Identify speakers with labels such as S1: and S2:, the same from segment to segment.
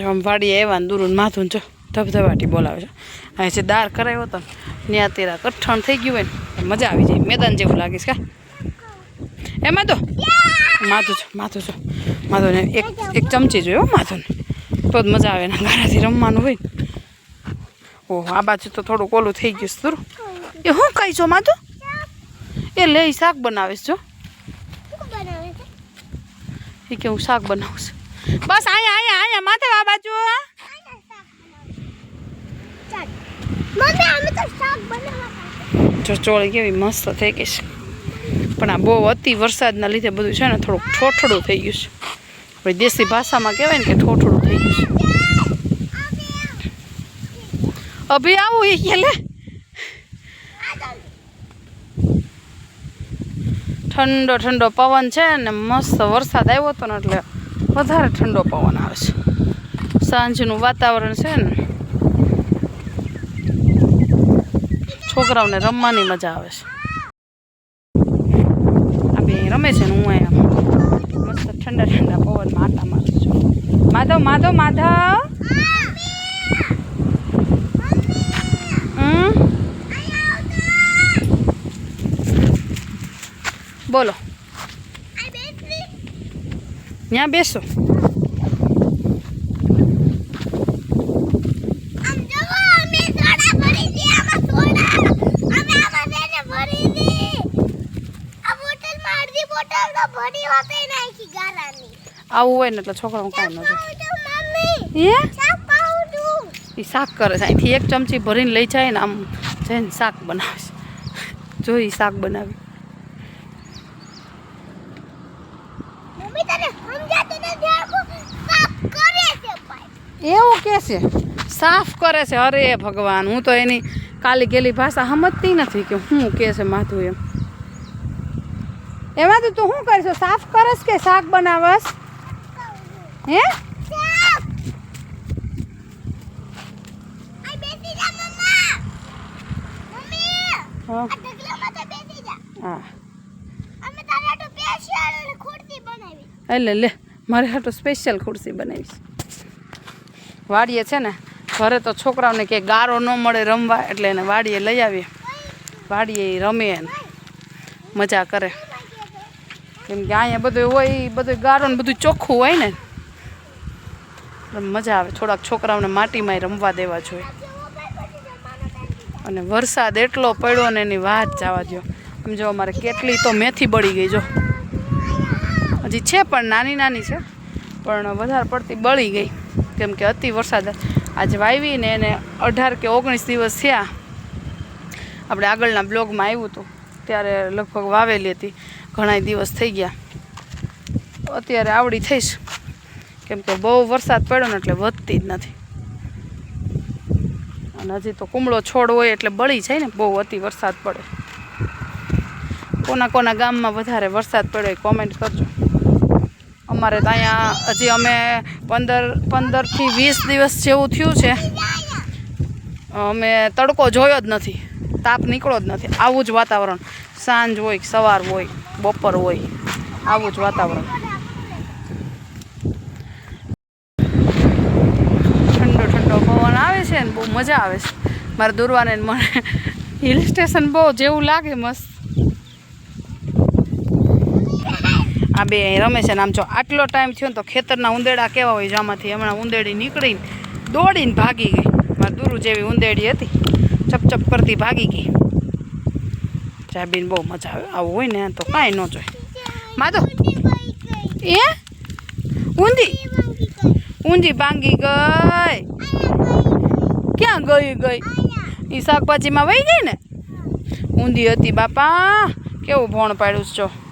S1: આમ વાડીએ આવ્યા ને દૂરનું માથું જો ધબધબાટી બોલાવે છે. અહીં છે દાર કરાવ્યો હતો ત્યાં તેરા કઠણ થઈ ગયું હોય ને મજા આવી જાય મેદાન જેવું લાગે છે કા? એમાં તો? માથું છો માથું છો માથું ને એક એક ચમચી જોયો માથું તો જ મજા આવે ને ગારાથી રમવાનું હોય ઓહો આ બાજુ તો થોડુંક ઓલું થઈ ગયું છે દૂર. એ હું કઈ છો માથું? એ લે શાક બનાવીશ જો. એ કે હું શાક બનાવું છું. બસ અહીંયા અહીંયા અહીંયા માથે આ બાજુ જો ચોળી કેવી મસ્ત થઈ ગઈ છે. પણ આ બહુ અતિ વરસાદના લીધે બધું છે ને થોડુંક ઠોઠડું થઈ ગયું છે. આપણી દેશી ભાષામાં કહેવાય ને કે ઠોઠડું થઈ ગયું છે. અભી આવું એ કે લે. ઠંડો ઠંડો પવન છે ને મસ્ત વરસાદ આવ્યો હતો ને એટલે વધારે ઠંડો પવન આવે છે. સાંજનું વાતાવરણ છે ને. છોકરાઓને રમવાની મજા આવે છે. આ બે રમે છે ને હું અહીંયા મસ્ત ઠંડા ઠંડા પવનમાં આટા મારું છું. માધવ માધવ માધવ! બોલો.
S2: નાખી બેસો
S1: આવું હોય ને એટલે છોકરાઓ કાંઈ ન જાય.
S2: Powder mummy.
S1: એ
S2: શાક
S1: એ શાક કરે છે. અહીંથી એક ચમચી ભરીને લઈ જાય ને આમ જઈને શાક બનાવે છે. જો એ શાક બનાવી
S2: મમ્મી તને સમજાતું નથી આખું સાફ કરે છે ભાઈ
S1: એવું કે છે? સાફ કરે છે અરે ભગવાન હું તો એની કાલી ગેલી ભાષા સમજતી નથી કે હું કે છે માથું એમ. એમાં તો તું શું કરીશ? સાફ કરસ કે શાક બનાવસ? હે?
S2: શાક આઈ બેસી જા મમ્મા. મમ્મી
S1: હા.
S2: આ ઢગલામાં તો બેસી જા.
S1: હા.
S2: અમે તારે આટો સ્પેશિયલ ખુરશી બનાવી.
S1: એટલે લે મારે હાટો સ્પેશિયલ ખુરશી બનાવીશ. વાડીએ છે ને, ઘરે તો છોકરાઓને કે ગારો ન મળે રમવા, એટલે એને વાડીએ લઈ આવીએ. વાડીએ રમે મજા કરે. કેમ કે અહીંયા બધું હોય એ બધું ગારો ને બધું ચોખ્ખું હોય ને મજા આવે. થોડાક છોકરાઓને માટીમાં રમવા દેવા જોઈએ. અને વરસાદ એટલો પડ્યો ને એની વાત જવા દો સમજો અમારે કેટલી તો મેથી બળી ગઈ જો. હજી છે પણ નાની નાની છે, પણ વધારે પડતી બળી ગઈ. કેમ કે અતિ વરસાદ આજે વાવીને એને અઢાર કે ઓગણીસ દિવસ થયા. આપણે આગળના બ્લોગમાં આવ્યું હતું. ત્યારે લગભગ વાવેલી હતી. ઘણા દિવસ થઈ ગયા. અત્યારે આવડી થઈશ. કેમ કે બહુ વરસાદ પડ્યો ને એટલે વધતી જ નથી. અને હજી તો કુમળો છોડ હોય એટલે બળી જાય ને, બહુ અતિ વરસાદ પડે. કોના કોના ગામમાં વધારે વરસાદ પડ્યો એ કોમેન્ટ કરજો. અમારે તો અહીંયા હજી અમે પંદર, પંદરથી વીસ દિવસ જેવું થયું છે. અમે તડકો જોયો જ નથી. તાપ નીકળો જ નથી. આવું જ વાતાવરણ. સાંજ હોય સવાર હોય, બપોર હોય, આવું જ વાતાવરણ. ઠંડો ઠંડો પવન આવે છે ને બહુ મજા આવે છે. મારે દુરવાને મને હિલ સ્ટેશન બહુ જેવું લાગે મસ્ત. આ બે રમે છે ને આમ જો આટલો ટાઈમ થયો ને તો ખેતરના ઉંદેડા કેવા હોય આમાંથી? હમણાં ઉંદેડી નીકળીને દોડીને ભાગી ગઈ. મારી દૂરું જેવી ઉંદેડી હતી. ચપ ચપ કરતી ભાગી ગઈ. ચાબીને બહુ મજા આવે. આવું હોય ને તો કાંઈ ન જોઈએ માધો. એ ઊંધી ઊંધી ભાંગી ગઈ. ક્યાં ગઈ ગઈ? એ શાકભાજીમાં વહી ગઈ ને? ઊંધી હતી બાપા. કેવું ભોણ પાડ્યું છે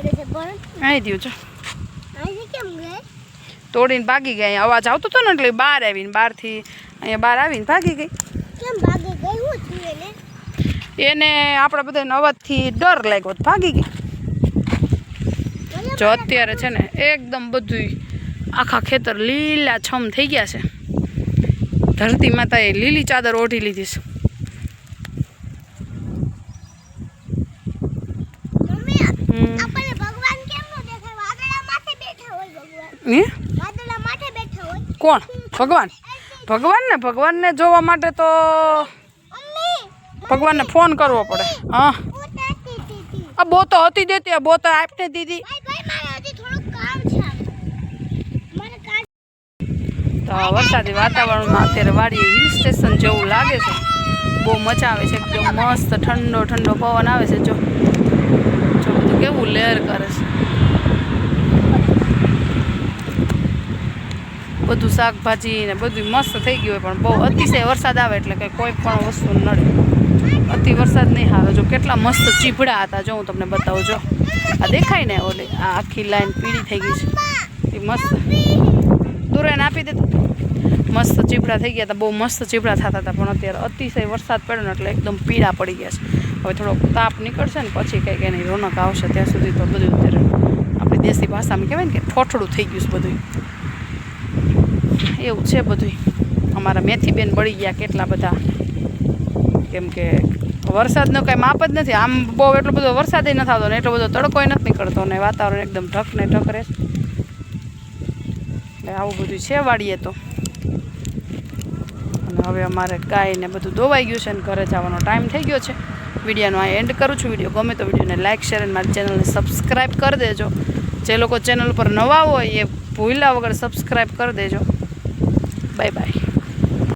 S1: અહીં થયું છે તોડીને ભાગી ગઈ અવાજ આવતો હતો ને એટલે બહાર આવીને બહારથી અહીંયા બહાર આવીને ભાગી ગઈ. એને આપણા બધાને અવાજથી ડર લાગ્યો ભાગી ગઈ જો અત્યારે છે ને એકદમ બધું આખા ખેતર લીલા છમ થઈ ગયા છે. ધરતી માતાએ લીલી ચાદર ઓઢી લીધી છે. હમ.
S2: આપણને ભગવાન કેમ નો દેખાય વાદળા માથે બેઠા હોય ભગવાન
S1: હે કોણ? ભગવાન? ભગવાન ને ભગવાનને જોવા માટે તો ભગવાનને ફોન કરવો પડે. હા. આ બો તો હતી દેતી આ બો તો આપને દીધી. તો વરસાદી વાતાવરણમાં અત્યારે વાડી હિલ સ્ટેશન જેવું લાગે છે. બહુ મજા આવે છે એકદમ મસ્ત ઠંડો ઠંડો પવન આવે છે જો. જો બધું કેવું લેર કરે છે. બધું શાકભાજી ને બધું મસ્ત થઈ ગયું હોય, પણ બહુ અતિશય વરસાદ આવે એટલે કંઈ કોઈ પણ વસ્તુ નડે. અતિ વરસાદ નહીં આવે. જો કેટલા મસ્ત ચીભડા હતા, જો હું તમને બતાવું, જો. આ દેખાય ને ઓલી, આ આખી લાઈન પીળી થઈ ગઈ છે. એ મસ્ત. દુરાઈને આપી દેતું મસ્ત ચીપડા થઈ ગયા હતા, બહુ મસ્ત ચીપડા થતા હતા, પણ અત્યારે અતિશય વરસાદ પડ્યો ને એટલે એકદમ પીળા પડી ગયા છે. હવે થોડોક તાપ નીકળશે ને પછી કંઈક એની રોનક આવશે, ત્યાં સુધી તો બધું અત્યારે આપણી દેશી ભાષામાં કહેવાય ને કે ઠોઠડું થઈ ગયું છે બધું એવું છે બધું અમારા મેથીબેન બળી ગયા કેટલા બધા. કેમ કે વરસાદનો કાંઈ માપ જ નથી. આમ બહુ એટલો બધો વરસાદ નથી આવતો ને એટલો બધો તડકોય નથી નીકળતો ને વાતાવરણ એકદમ ઢક ને ઢક રહે આવું બધું છે વાડીએ તો. અને હવે અમારે ગાયને બધું દોવાઈ ગયું છે અને ઘરે જવાનો ટાઈમ થઈ ગયો છે. વિડીયોનો આ એન્ડ કરું છું. વીડિયો ગમે તો વિડીયોને લાઇક શેર અને મારી ચેનલને સબસ્ક્રાઈબ કરી દેજો. જે લોકો ચેનલ પર નવા હોય એ ભૂલ્યા વગર સબસ્ક્રાઈબ કરી દેજો. Bye bye